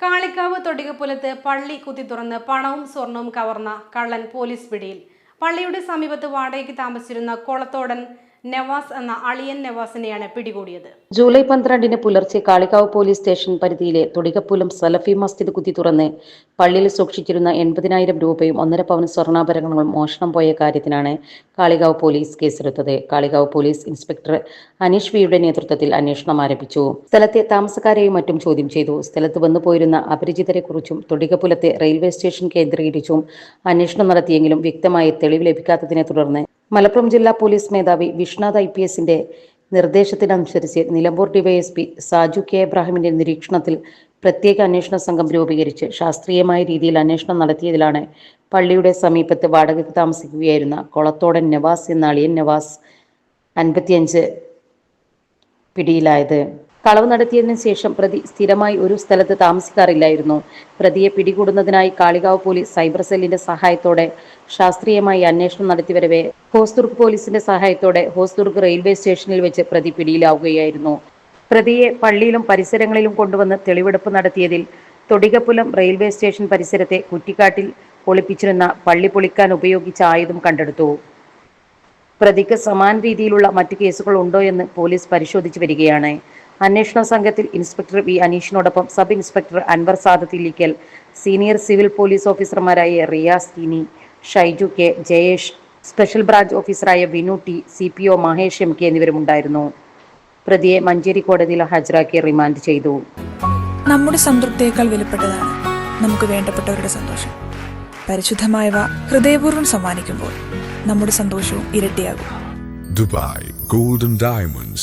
കാളിക്കാവ് തൊടികപ്പുലത്ത് പള്ളി കുത്തി തുറന്ന് പണവും സ്വർണവും കവർന്ന കള്ളൻ പോലീസ് പിടിയിൽ. പള്ളിയുടെ സമീപത്ത് വാടകയ്ക്ക് താമസിച്ചിരുന്ന കൊളത്തോടൻ നവാസ് എന്ന അളിയൻ നവാസിനെയാണ് പിടികൂടിയത്. ജൂലൈ പന്ത്രണ്ടിന് പുലർച്ചെ കാളികാവ് പോലീസ് സ്റ്റേഷൻ പരിധിയിലെ തൊടികപ്പുലം സലഫി മസ്ജിദ് കുത്തി തുറന്ന് പള്ളിയിൽ സൂക്ഷിച്ചിരുന്ന എൺപതിനായിരം രൂപയും ഒന്നര പവൻ സ്വർണാഭരണങ്ങളും മോഷണം പോയ കാര്യത്തിനാണ് കാളികാവ് പോലീസ് കേസെടുത്തത്. കാളികാവ് പോലീസ് ഇൻസ്പെക്ടർ അനീഷ് വിയുടെ നേതൃത്വത്തിൽ അന്വേഷണം ആരംഭിച്ചു. സ്ഥലത്തെ താമസക്കാരെയും മറ്റും ചോദ്യം ചെയ്തു. സ്ഥലത്ത് വന്നു പോയിരുന്ന അപരിചിതരെക്കുറിച്ചും തൊടികപ്പുലത്തെ റെയിൽവേ സ്റ്റേഷൻ കേന്ദ്രീകരിച്ചും അന്വേഷണം നടത്തിയെങ്കിലും വ്യക്തമായ തെളിവ് ലഭിക്കാത്തതിനെ തുടർന്ന് മലപ്പുറം ജില്ലാ പോലീസ് മേധാവി വിഷ്ണാഥ് ഐ പി എസിന്റെ നിർദ്ദേശത്തിനനുസരിച്ച് നിലമ്പൂർ ഡിവൈഎസ്പി സാജു കെ എബ്രാഹിമിന്റെ നിരീക്ഷണത്തിൽ പ്രത്യേക അന്വേഷണ സംഘം രൂപീകരിച്ച് ശാസ്ത്രീയമായ രീതിയിൽ അന്വേഷണം നടത്തിയതിലാണ് പള്ളിയുടെ സമീപത്ത് വാടകയ്ക്ക് താമസിക്കുകയായിരുന്ന കൊളത്തോടൻ നവാസ് എന്ന അളിയൻ നവാസ് അൻപത്തിയഞ്ച് പിടിയിലായത്. കളവ് നടത്തിയതിനു ശേഷം പ്രതി സ്ഥിരമായി ഒരു സ്ഥലത്ത് താമസിക്കാറില്ലായിരുന്നു. പ്രതിയെ പിടികൂടുന്നതിനായി കാളികാവ് പോലീസ് സൈബർ സെല്ലിന്റെ സഹായത്തോടെ ശാസ്ത്രീയമായി അന്വേഷണം നടത്തിവരവേ ഹോസ്ദുർഗ് പോലീസിന്റെ സഹായത്തോടെ ഹോസ്ദുർഗ് റെയിൽവേ സ്റ്റേഷനിൽ വെച്ച് പ്രതി പിടിയിലാവുകയായിരുന്നു. പ്രതിയെ പള്ളിയിലും പരിസരങ്ങളിലും കൊണ്ടുവന്ന് തെളിവെടുപ്പ് നടത്തിയതിൽ തൊടികപ്പുലം റെയിൽവേ സ്റ്റേഷൻ പരിസരത്തെ കുറ്റിക്കാട്ടിൽ ഒളിപ്പിച്ചിരുന്ന പള്ളി പൊളിക്കാൻ ഉപയോഗിച്ച ആയുധം കണ്ടെടുത്തു. പ്രതിക്ക് സമാന രീതിയിലുള്ള മറ്റു കേസുകൾ ഉണ്ടോ എന്ന് പോലീസ് പരിശോധിച്ചു വരികയാണ്. അന്വേഷണ സംഘത്തിൽ inspector V അനീഷിനോടൊപ്പം sub inspector Anwar Sadath Illikkal senior civil police ഓഫീസർമാരായ Riyas Kini Shaiju K Jayesh special branch ഓഫീസറായ Vinu T C P O Mahesh M K എന്നിവരുമുണ്ടായിരുന്നു. പ്രതിയെ മഞ്ചേരി കോടതിയിൽ ഹാജരാക്കി റിമാൻഡ് ചെയ്തു. നമ്മുടെ സംതൃപ്തിയേക്കാൾ വിലപ്പെട്ടതാണ് നമുക്ക് വേണ്ടപ്പെട്ടവരുടെ സന്തോഷം. പരിശുദ്ധമായവ ഹൃദയപൂർവം സമ്മാനിക്കുമ്പോൾ നമ്മുടെ സന്തോഷവും ഇരട്ടിയാകും. Dubai Golden Diamonds,